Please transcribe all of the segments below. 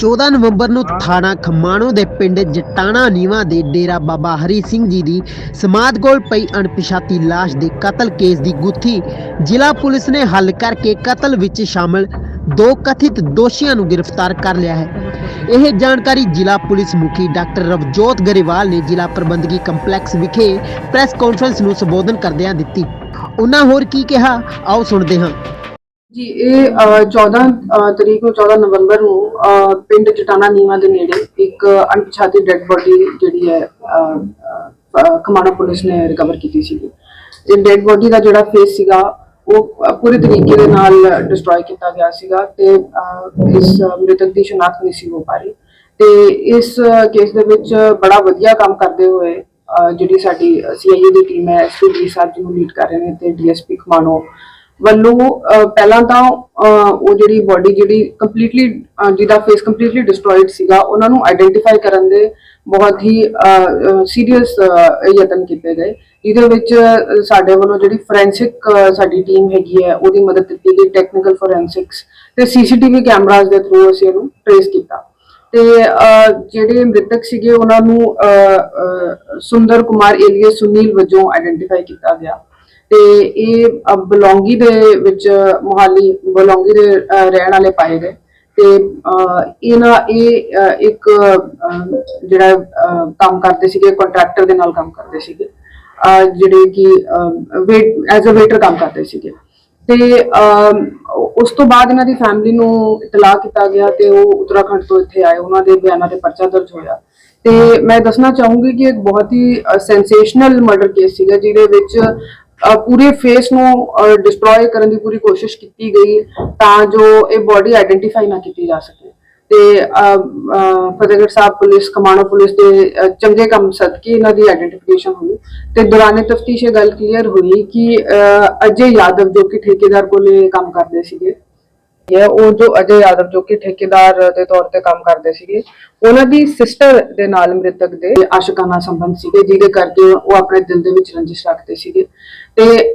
14 ਨਵੰਬਰ ਨੂੰ ਥਾਣਾ ਖਮਾਣੋ ਦੇ ਪਿੰਡ ਜਟਾਣਾ ਨੀਵਾ ਦੇ ਡੇਰਾ ਬਾਬਾ ਹਰੀ ਸਿੰਘ ਜੀ ਦੀ ਸਮਾਧ ਕੋਲ ਪਈ ਅਣਪਛਾਤੀ ਲਾਸ਼ ਦੇ ਕਤਲ ਕੇਸ ਦੀ ਗੁੱਥੀ। ਜ਼ਿਲ੍ਹਾ ਪੁਲਿਸ ਨੇ ਹੱਲ ਕਰਕੇ ਕਤਲ ਵਿੱਚ ਸ਼ਾਮਲ ਦੋ ਕਥਿਤ ਦੋਸ਼ੀਆਂ ਨੂੰ ਗ੍ਰਿਫਤਾਰ ਕਰ ਲਿਆ ਹੈ। ਇਹ ਜਾਣਕਾਰੀ ਜ਼ਿਲ੍ਹਾ ਪੁਲਿਸ ਮੁਖੀ ਡਾਕਟਰ ਰਵਜੋਤ ਗਰੇਵਾਲ ਨੇ ਜ਼ਿਲ੍ਹਾ ਪ੍ਰਬੰਧਕੀ ਕੰਪਲੈਕਸ ਵਿਖੇ ਪ੍ਰੈਸ ਕਾਨਫਰੰਸ ਨੂੰ ਸੰਬੋਧਨ ਕਰਦਿਆਂ ਦਿੱਤੀ। ਉਹਨਾਂ ਹੋਰ ਕੀ ਕਿਹਾ? ਆਓ ਸੁਣਦੇ ਹਾਂ। ਜੀ ਇਹ ਅ, 14 ਅ, ਤਰੀਕ ਨੂੰ 14 ਨਵੰਬਰ ਨੂੰ ਅ, ਪਿੰਡ ਜਟਾਣਾ ਨੀਵਾ ਦੇ ਨੇੜੇ ਇੱਕ ਅਣਪਛਾਤੀ ਡੈੱਡ ਬੋਡੀ ਜਿਹੜੀ ਹੈ ਅ, ਅ, ਖਮਾਣਾ ਪੁਲਿਸ ਨੇ ਰਿਕਵਰ ਕੀਤੀ ਸੀ ਇਹ ਡੈੱਡ ਬੋਡੀ ਦਾ ਜਿਹੜਾ ਫੇਸ ਸੀਗਾ ਉਹ ਅ, ਪੂਰੇ ਤਰੀਕੇ ਦੇ ਨਾਲ ਡਿਸਟਰੋਏ ਕੀਤਾ ਗਿਆ ਸੀਗਾ ਤੇ ਅ, ਇਸ ਮ੍ਰਿਤਕ ਦੀ ਸ਼ਨਾਖਤ ਨਹੀਂ ਸੀ ਹੋ ਪਾ ਰਹੀ ਤੇ ਇਸ ਕੇਸ ਦੇ ਵਿੱਚ ਬੜਾ ਵਧੀਆ ਕੰਮ ਕਰਦੇ ਹੋਏ ਅ, ਜਿਹੜੀ ਸਾਡੀ ਸੀਆਈਏ ਦੀ ਟੀਮ ਹੈ ਐਸਪੀ ਸਾਹਿਬ ਜੀ ਨੂੰ ਲੀਡ ਕਰ ਰਹੇ ਨੇ ਤੇ ਡੀਐਸਪੀ ਖਮਾਣੋ ਵੱਲੋਂ ਪਹਿਲਾਂ ਤਾਂ ਉਹ ਜਿਹੜੀ ਬਾਡੀ ਜਿਹੜੀ ਕੰਪਲੀਟਲੀ ਜਿਹਦਾ ਫੇਸ ਕੰਪਲੀਟਲੀ ਡਿਸਟਰੋਇਡ ਸੀਗਾ, ਉਹਨਾਂ ਨੂੰ ਆਇਡੈਂਟੀਫਾਈ ਕਰਨ ਦੇ ਬਹੁਤ ਹੀ ਸੀਰੀਅਸ ਯਤਨ ਕੀਤੇ ਗਏ। ਜਿਹਦੇ ਵਿੱਚ ਸਾਡੇ ਵੱਲੋਂ ਜਿਹੜੀ ਫੋਰੈਂਸਿਕ ਸਾਡੀ ਟੀਮ ਹੈਗੀ ਹੈ, ਉਹਦੀ ਮਦਦ ਕੀਤੀ ਗਈ ਟੈਕਨੀਕਲ ਫੋਰੈਂਸਿਕਸ ਤੇ ਸੀਸੀਟੀਵੀ ਕੈਮਰਾਜ਼ ਦੇ ਥਰੂ ਅਸੀਂ ਇਹਨੂੰ ਟ੍ਰੇਸ ਕੀਤਾ। ਤੇ ਜਿਹੜੇ ਮ੍ਰਿਤਕ ਸੀਗੇ, ਉਹਨਾਂ ਨੂੰ ਸੁੰਦਰ ਕੁਮਾਰ ਏਲੀਅਸ ਸੁਨੀਲ ਵਜੋਂ ਆਇਡੈਂਟੀਫਾਈ ਕੀਤਾ ਗਿਆ। ਤੇ ਇਹ ਬਲੌਂਗੀ ਦੇ ਵਿੱਚ ਮੁਹਾਲੀ, ਬਲੌਂਗੀ ਦੇ ਰਹਿਣ ਵਾਲੇ ਪਾਏ ਗਏ। ਤੇ ਇਹਨਾਂ ਇਹ ਇੱਕ ਜਿਹੜਾ ਕੰਮ ਕਰਦੇ ਸੀਗੇ ਕੰਟਰੈਕਟਰ ਦੇ ਨਾਲ ਕੰਮ ਕਰਦੇ ਸੀਗੇ। ਜਿਹੜੇ ਕਿ ਵੇਟ ਐਜ਼ ਅ ਵੇਟਰ ਕੰਮ ਕਰਦੇ ਸੀਗੇ। ਤੇ ਉਸ ਤੋਂ ਬਾਅਦ ਇਹਨਾਂ ਦੀ ਫੈਮਿਲੀ ਨੂੰ ਇਤਲਾਹ ਕੀਤਾ ਗਿਆ ਤੇ ਉਹ ਉੱਤਰਾਖੰਡ ਤੋਂ ਇੱਥੇ ਆਏ। ਉਹਨਾਂ ਦੇ ਬਿਆਨਾਂ ਤੇ ਪਰਚਾ ਦਰਜ ਹੋਇਆ। ਤੇ ਮੈਂ ਦੱਸਣਾ ਚਾਹੂੰਗੀ ਕਿ ਇੱਕ ਬਹੁਤ ਹੀ ਸੈਂਸੇਸ਼ਨਲ ਮਰਡਰ ਕੇਸ ਸੀਗਾ, ਜਿਹਦੇ ਵਿੱਚ ਪੂਰੇ ਫੇਸ ਨੂੰ ਡਿਸਟਰੋਏ ਕਰਨ ਦੀ ਪੂਰੀ ਕੋਸ਼ਿਸ਼ ਕੀਤੀ ਗਈ ਤਾਂ ਜੋ ਇਹ ਬਾਡੀ ਆਇਡੈਂਟੀਫਾਈ ਨਾ ਕੀਤੀ ਜਾ ਸਕੇ। ਤੇ ਫਤਿਹਗੜ੍ਹ ਸਾਹਿਬ ਪੁਲਿਸ ਕਮਾਣੋ ਪੁਲਿਸ ਦੇ ਚੰਗੇ ਕੰਮ ਸਦਕੇ ਇਹਨਾਂ ਦੀ ਆਇਡੈਂਟੀਫਿਕੇਸ਼ਨ ਹੋਈ। ਤੇ ਦੌਰਾਨੇ ਤਫਤੀਸ਼ ਇਹ ਗੱਲ ਕਲੀਅਰ ਹੋਈ ਕਿ ਅਜੇ ਯਾਦਵ ਜੋ ਕਿ ਠੇਕੇਦਾਰ ਕੋਲੇ ਕੰਮ ਕਰਦੇ ਸੀਗੇ ਇਹ ਉਹ ਜੋ ਅਜੇ ਯਾਦਵ ਜੋ ਕਿ ਠੇਕੇਦਾਰ ਦੇ ਤੌਰ ਤੇ ਕੰਮ ਕਰਦੇ ਸੀਗੇ ਉਹਨਾਂ ਦੀ ਸਿਸਟਰ ਦੇ ਨਾਲ ਮ੍ਰਿਤਕ ਦੇ ਆਸ਼ਿਕਾਨਾ ਸੰਬੰਧ ਸੀਗੇ ਜਿਹਦੇ ਕਰਕੇ ਉਹ ਆਪਣੇ ਦਿਲ ਦੇ ਵਿੱਚ ਰੰਜਿਸ਼ ਰੱਖਦੇ ਸੀਗੇ। ਤੇ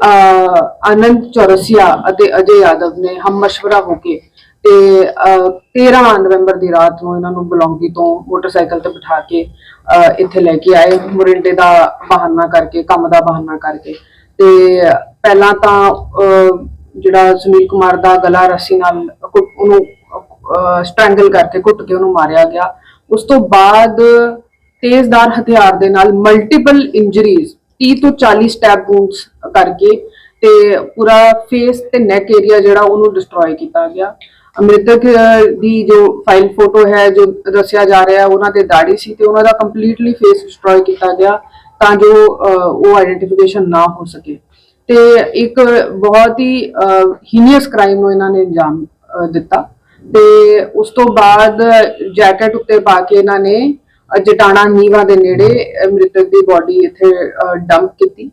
ਆਨੰਦ ਚੌਰਸੀਆ ਅਤੇ ਅਜੇ ਯਾਦਵ ਨੇ ਹਮ ਮਸ਼ਵਰਾ ਹੋ ਕੇ ਤੇ ਅ, 13 ਨਵੰਬਰ ਦੀ ਰਾਤ ਨੂੰ ਇਹਨਾਂ ਨੂੰ ਬਲੌਂਗੀ ਤੋਂ ਮੋਟਰਸਾਈਕਲ ਤੇ ਬਿਠਾ ਕੇ ਅ, ਇੱਥੇ ਲੈ ਕੇ ਆਏ। ਮੁਰਿੰਡੇ ਦਾ ਬਹਾਨਾ ਕਰਕੇ ਕੰਮ ਦਾ ਬਹਾਨਾ ਕਰਕੇ। ਤੇ ਪਹਿਲਾਂ ਤਾਂ ਅ, ਜਿਹੜਾ ਸੁਨੀਲ ਕੁਮਾਰ ਦਾ ਗਲਾ ਰੱਸੀ ਨਾਲ ਘੁੱਟ- ਉਹਨੂੰ ਸਟ੍ਰੈਂਗਲ ਕਰਕੇ ਘੁੱਟ ਕੇ ਉਹਨੂੰ ਮਾਰਿਆ ਗਿਆ। ਉਸ ਤੋਂ ਬਾਅਦ ਤੇਜ਼ਦਾਰ ਹਥਿਆਰ ਦੇ ਨਾਲ ਮਲਟੀਪਲ ਇੰਜਰੀਜ਼ 30 ਤੋਂ 40 ਸਟੈਪ ਵੂਨਸ ਕਰਕੇ ਤੇ ਪੂਰਾ ਫੇਸ ਤੇ ਨੈਕ ਏਰੀਆ ਜਿਹੜਾ ਉਹਨੂੰ ਡਿਸਟਰੋਏ ਕੀਤਾ ਗਿਆ। ਮ੍ਰਿਤਕ ਅਹ, ਦੀ ਜੋ ਫਾਈਲ ਫੋਟੋ ਹੈ ਜੋ ਦੱਸਿਆ ਜਾ ਰਿਹਾ ਹੈ ਉਹਨਾਂ ਦੇ ਦਾੜੀ ਸੀ ਤੇ ਉਹਨਾਂ ਦਾ ਕੰਪਲੀਟਲੀ ਫੇਸ ਡਿਸਟਰੋਏ ਕੀਤਾ ਗਿਆ ਤਾਂ ਜੋ ਅਹ, ਉਹ ਆਈਡੈਂਟੀਫਿਕੇਸ਼ਨ ਨਾ ਹੋ ਸਕੇ। ਤੇ ਇੱਕ ਬਹੁਤ ਹੀ ਹੀਨੀਅਸ ਕ੍ਰਾਈਮ ਨੂੰ ਇਹਨਾਂ ਨੇ ਅੰਜਾਮ ਦਿੱਤਾ। ਤੇ ਉਸ ਤੋਂ ਬਾਅਦ ਜੈਕਟ ਉੱਤੇ ਪਾ ਕੇ ਇਹਨਾਂ ਨੇ ਜਟਾਣਾ ਨੀਵਾ ਦੇ ਨੇੜੇ ਮ੍ਰਿਤਕ ਦੀ ਬਾਡੀ ਇੱਥੇ ਡੰਪ ਕੀਤੀ।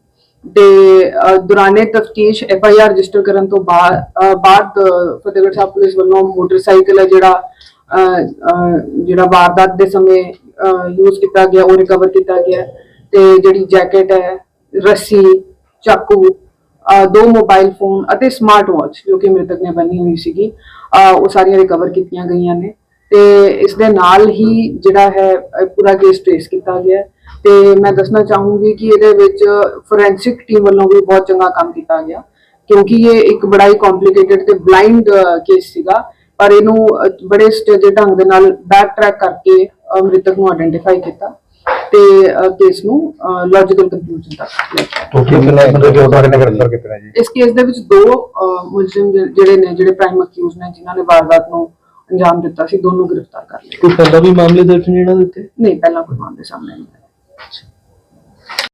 ਤੇ ਦੌਰਾਨੇ ਤਫਤੀਸ਼ ਐਫ ਆਈ ਆਰ ਰਜਿਸਟਰ ਕਰਨ ਤੋਂ ਬਾਅਦ ਫਤਿਹਗੜ੍ਹ ਸਾਹਿਬ ਪੁਲਿਸ ਵੱਲੋਂ ਮੋਟਰਸਾਈਕਲ ਹੈ ਜਿਹੜਾ ਜਿਹੜਾ ਵਾਰਦਾਤ ਦੇ ਸਮੇਂ ਯੂਜ਼ ਕੀਤਾ ਗਿਆ, ਉਹ ਰਿਕਵਰ ਕੀਤਾ ਗਿਆ। ਤੇ ਜਿਹੜੀ ਜੈਕਟ ਹੈ, ਰੱਸੀ, ਚਾਕੂ ਦੋ ਮੋਬਾਈਲ ਫੋਨ ਅਤੇ ਸਮਾਰਟ ਵਾਚ ਜੋ ਕਿ ਮ੍ਰਿਤਕ ਨੇ ਬੰਨੀ ਹੋਈ ਸੀਗੀ ਉਹ ਸਾਰੀਆਂ ਰਿਕਵਰ ਕੀਤੀਆਂ ਗਈਆਂ ਨੇ। ਤੇ ਇਸ ਦੇ ਨਾਲ ਹੀ ਜਿਹੜਾ ਹੈ ਪੂਰਾ ਕੇਸ ਟ੍ਰੇਸ ਕੀਤਾ ਗਿਆ ਹੈ। ਤੇ ਮੈਂ ਦੱਸਣਾ ਚਾਹੂੰਗੀ ਕਿ ਇਹਦੇ ਵਿੱਚ ਫੋਰੈਂਸਿਕ ਟੀਮ ਵੱਲੋਂ ਵੀ ਬਹੁਤ ਚੰਗਾ ਕੰਮ ਕੀਤਾ ਗਿਆ, ਕਿਉਂਕਿ ਇਹ ਇੱਕ ਬੜਾ ਹੀ ਕੰਪਲਿਕੇਟਡ ਤੇ ਬਲਾਈਂਡ ਕੇਸ ਸੀਗਾ। ਪਰ ਇਹਨੂੰ ਬੜੇ ਸਟੇਜ ਢੰਗ ਦੇ ਨਾਲ ਬੈਕ ਟਰੈਕ ਕਰਕੇ ਮ੍ਰਿਤਕ ਨੂੰ ਆਇਡੈਂਟੀਫਾਈ ਕੀਤਾ। ਤੇ ਕੇਸ ਨੂੰ ਲੌਜੀਕਲ ਕੰਕਲੂਜਨ ਤੱਕ ਲੈ ਕੇ ਆਏ। ਟੋਟਲ ਕਿੰਨੇ ਬੰਦੇ ਜੋ ਸਾਰੇ ਨੇ ਗ੍ਰਿਫਤਾਰ ਕੀਤੇ ਨੇ ਜੀ? ਇਸ ਕੇਸ ਦੇ ਵਿੱਚ ਦੋ ਮੁਲਜ਼ਮ ਜਿ- ਜਿਹੜੇ ਨੇ ਜਿਹੜੇ ਪ੍ਰਾਈਮ ਅਕਿਊਜ਼ ਨੇ ਜਿਨ੍ਹਾਂ ਨੇ ਵਾਰਦਾਤ ਨੂੰ ਅੰਜਾਮ ਦਿੱਤਾ ਸੀ ਦੋਨੋਂ ਗ੍ਰਿਫਤਾਰ ਕਰ ਲਏ। ਕੋਈ ਪਹਿਲਾਂ ਵੀ ਮਾਮਲੇ ਦਰਜ ਨਹੀਂ ਇਹਨਾਂ ਦੇ ਉੱਤੇ? ਨਹੀਂ ਪਹਿਲਾਂ ਕੋਈ ਮਾਮਲੇ ਸਾਹਮਣੇ ਨਹੀਂ ਆਏ।